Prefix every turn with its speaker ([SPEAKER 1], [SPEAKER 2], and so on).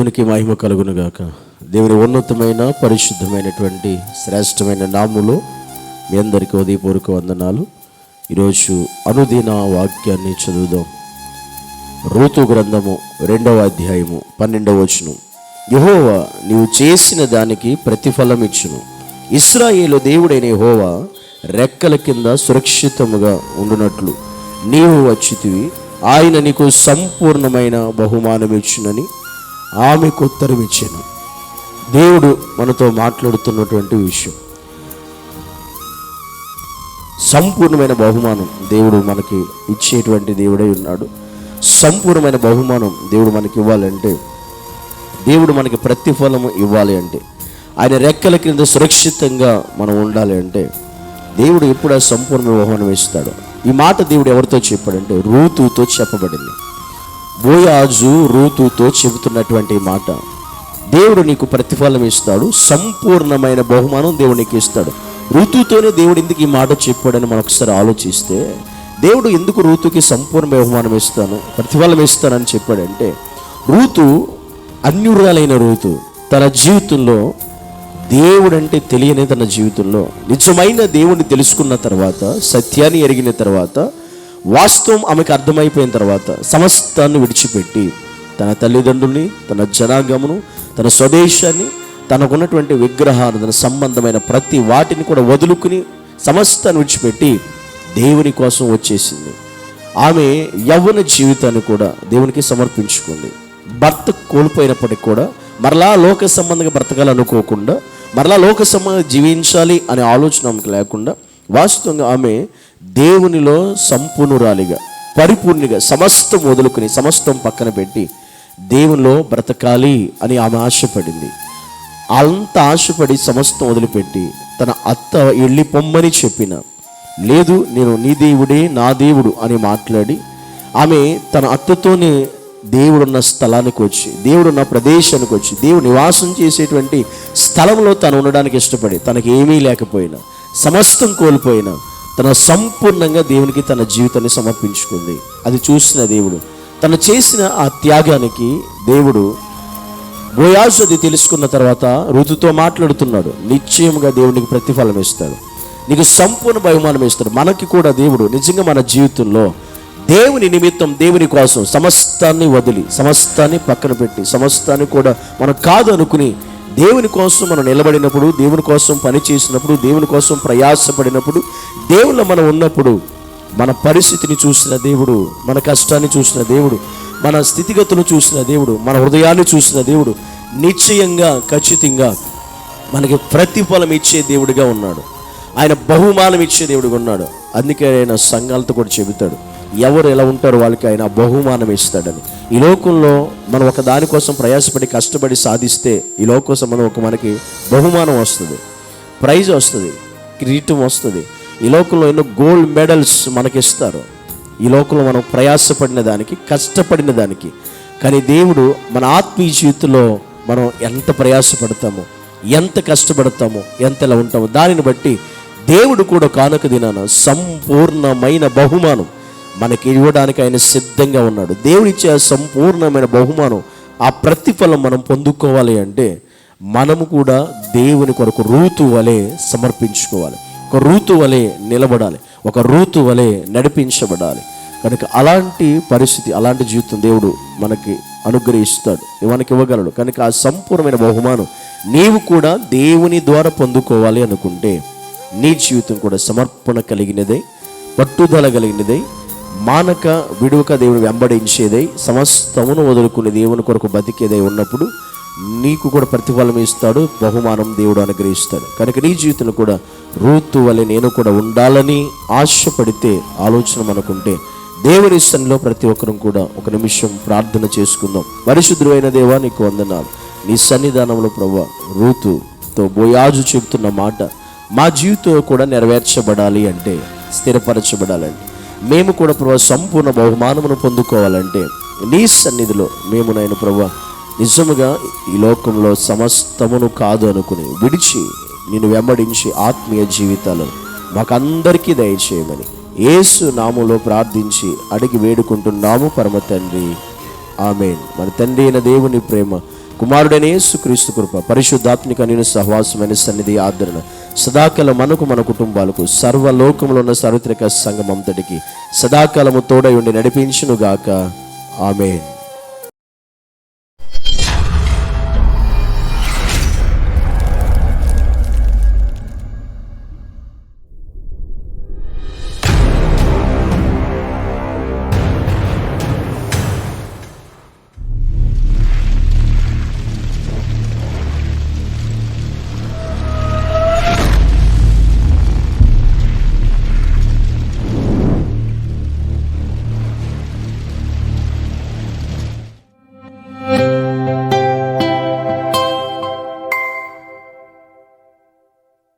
[SPEAKER 1] దేవునికి మహిమ కలుగును గాక దేవుని ఉన్నతమైన పరిశుద్ధమైనటువంటి శ్రేష్టమైన నాములు మీ అందరికీ ఉదయపూర్వక వందనాలు. ఈరోజు అనుదిన వాక్యాన్ని చదువుదాం. ఋతు గ్రంథము రెండవ అధ్యాయము పన్నెండవ వచనం. యహోవా నీవు చేసిన దానికి ప్రతిఫలం ఇచ్చును. ఇస్రాయేలు దేవుడైన హోవా రెక్కల కింద సురక్షితముగా ఉండునట్లు. నీవు వచ్చితివి ఆయన నీకు సంపూర్ణమైన బహుమానం ఇచ్చునని ఆమెకు ఉత్తరం ఇచ్చాను. దేవుడు మనతో మాట్లాడుతున్నటువంటి విషయం. సంపూర్ణమైన బహుమానం దేవుడు మనకి ఇచ్చేటువంటి దేవుడై ఉన్నాడు. సంపూర్ణమైన బహుమానం దేవుడు మనకి ఇవ్వాలంటే దేవుడు మనకి ప్రతిఫలం ఇవ్వాలి అంటే ఆయన రెక్కల క్రింద సురక్షితంగా మనం ఉండాలి అంటే దేవుడు ఎప్పుడు ఆ సంపూర్ణ బహుమానం ఇస్తాడు. ఈ మాట దేవుడు ఎవరితో చెప్పాడంటే రూతుతో చెప్పబడింది. బోయాజు రూతుతో చెబుతున్నటువంటి మాట. దేవుడు నీకు ప్రతిఫలం ఇస్తాడు సంపూర్ణమైన బహుమానం దేవుడు నీకు ఇస్తాడు. ఋతుతోనే దేవుడు ఎందుకు ఈ మాట చెప్పాడని మనం ఒకసారి ఆలోచిస్తే దేవుడు ఎందుకు ఋతుకి సంపూర్ణ బహుమానం ఇస్తాను ప్రతిఫలం ఇస్తానని చెప్పాడంటే ఋతు అన్యురాలైన ఋతు తన జీవితంలో దేవుడంటే తెలియని తన జీవితంలో నిజమైన దేవుణ్ణి తెలుసుకున్న తర్వాత సత్యాన్ని ఎరిగిన తర్వాత వాస్తవం ఆమెకు అర్థమైపోయిన తర్వాత సమస్తాన్ని విడిచిపెట్టి తన తల్లిదండ్రుల్ని తన జనాంగమును తన స్వదేశాన్ని తనకున్నటువంటి విగ్రహారాధన సంబంధమైన ప్రతి వాటిని కూడా వదులుకుని సమస్తాన్ని విడిచిపెట్టి దేవుని కోసం వచ్చేసింది. ఆమె యవ్వన జీవితాన్ని కూడా దేవునికి సమర్పించుకుంది. భర్త కోల్పోయినప్పటికి కూడా మరలా లోక సంబంధంగా బ్రతకాలనుకోకుండా మరలా లోక సంబంధంగా జీవించాలి అనే ఆలోచన ఆమెకు లేకుండా వాస్తవంగా ఆమె దేవునిలో సంపూర్ణురాలిగా పరిపూర్ణిగా సమస్తం వదులుకుని సమస్తం పక్కన పెట్టి దేవునిలో బ్రతకాలి అని ఆమె ఆశపడింది. అంత ఆశపడి సమస్తం వదిలిపెట్టి తన అత్త వెళ్ళి పొమ్మని చెప్పిన లేదు నేను నీ దేవుడే నా దేవుడు అని మాట్లాడి ఆమె తన అత్తతోనే దేవుడున్న స్థలానికి వచ్చి దేవుడున్న ప్రదేశానికి వచ్చి దేవుడు నివాసం చేసేటువంటి స్థలంలో తను ఉండడానికి ఇష్టపడి తనకి ఏమీ లేకపోయినా సమస్తం కోల్పోయినా. తన సంపూర్ణంగా దేవునికి తన జీవితాన్ని సమర్పించుకుంది. అది చూసిన దేవుడు. తను చేసిన ఆ త్యాగానికి దేవుడు బోయాజు అది తెలుసుకున్న తర్వాత ఋతుతో మాట్లాడుతున్నాడు. నిశ్చయంగా దేవునికి ప్రతిఫలం ఇస్తాడు. నీకు సంపూర్ణ బహుమానం ఇస్తాడు. మనకి కూడా దేవుడు నిజంగా మన జీవితంలో దేవుని నిమిత్తం దేవుని కోసం సమస్తాన్ని వదిలి సమస్తాన్ని పక్కన పెట్టి సమస్తాన్ని కూడా మనం కాదు అనుకుని దేవుని కోసం మనం నిలబడినప్పుడు దేవుని కోసం పని చేసినప్పుడు దేవుని కోసం ప్రయాసపడినప్పుడు దేవునిలో మనం ఉన్నప్పుడు మన పరిస్థితిని చూసిన దేవుడు మన కష్టాన్ని చూసిన దేవుడు మన స్థితిగతులు చూసిన దేవుడు మన హృదయాన్ని చూసిన దేవుడు నిశ్చయంగా ఖచ్చితంగా మనకి ప్రతిఫలం ఇచ్చే దేవుడిగా ఉన్నాడు. ఆయన బహుమానం ఇచ్చే దేవుడిగా ఉన్నాడు. అందుకే ఆయన సంఘాలతో కూడా చెబుతాడు. ఎవరు ఎలా ఉంటారో వాళ్ళకి ఆయన బహుమానం ఇస్తాడని. ఈ లోకంలో మనం ఒక దానికోసం ప్రయాసపడి కష్టపడి సాధిస్తే ఈ లోకం కోసం మనం ఒక మనకి బహుమానం వస్తుంది ప్రైజ్ వస్తుంది కిరీటం వస్తుంది. ఈ లోకంలో ఎన్నో గోల్డ్ మెడల్స్ మనకి ఇస్తారు ఈ లోకంలో మనం ప్రయాసపడిన దానికి కష్టపడిన దానికి. కానీ దేవుడు మన ఆత్మీయ జీవితంలో మనం ఎంత ప్రయాసపడతామో ఎంత కష్టపడతామో ఎంత ఎలా ఉంటామో దానిని బట్టి దేవుడు కూడా కానుక దినాన సంపూర్ణమైన బహుమానం. మనకి ఇవ్వడానికి ఆయన సిద్ధంగా ఉన్నాడు. దేవుడిచ్చే ఆ సంపూర్ణమైన బహుమానం ఆ ప్రతిఫలం మనం పొందుకోవాలి అంటే మనము కూడా దేవుని కొరకు రూతు వలె సమర్పించుకోవాలి. ఒక రూతు వలె నిలబడాలి. ఒక రూతు వలె నడిపించబడాలి. కనుక అలాంటి పరిస్థితి అలాంటి జీవితం దేవుడు మనకి అనుగ్రహిస్తాడు మనకి ఇవ్వగలడు. కనుక ఆ సంపూర్ణమైన బహుమానం నీవు కూడా దేవుని ద్వారా పొందుకోవాలి అనుకుంటే నీ జీవితం కూడా సమర్పణ కలిగినదే పట్టుదల కలిగినదే మానక విడువక దేవుని వెంబడించేదై సమస్తమును వదులుకునే దేవుని కొరకు బతికేదై ఉన్నప్పుడు నీకు కూడా ప్రతిఫలం ఇస్తాడు బహుమానం దేవుడు అనుగ్రహిస్తాడు. కనుక నీ జీవితంలో కూడా రూతు వలె నేను కూడా ఉండాలని ఆశపడితే ఆలోచన మనకుంటే దేవుని ఇష్టంలో ప్రతి ఒక్కరం కూడా ఒక నిమిషం ప్రార్థన చేసుకుందాం. పరిశుద్ధుడైన దేవా నీకు వందనాలు. నీ సన్నిధానంలో ప్రభా రూతుతో బోయాజు చెబుతున్న మాట మా జీవితంలో కూడా నెరవేర్చబడాలి అంటే స్థిరపరచబడాలంటే మేము కూడా ప్రభా సంపూర్ణ బహుమానమును పొందుకోవాలంటే నీ సన్నిధిలో మేము నాయన ప్రభు నిజముగా ఈ లోకంలో సమస్తమును కాదు అనుకుని విడిచి నిన్ను వెంబడించి ఆత్మీయ జీవితాలను మాకందరికీ దయచేయమని యేసు నాములో ప్రార్థించి అడిగి వేడుకుంటున్నాము పరమ తండ్రి. ఆమెన్. మన తండ్రి అయిన దేవుని ప్రేమ కుమారుడైన యేసుక్రీస్తు కృప పరిశుద్ధాత్మిక నేను సహవాసమైన సన్నిధి ఆదరణ సదాకాలం మనకు మన కుటుంబాలకు సర్వలోకంలో ఉన్న సార్వత్రిక సంఘం అంతటికి సదాకాలము తోడై ఉండి నడిపించునుగాక. ఆమె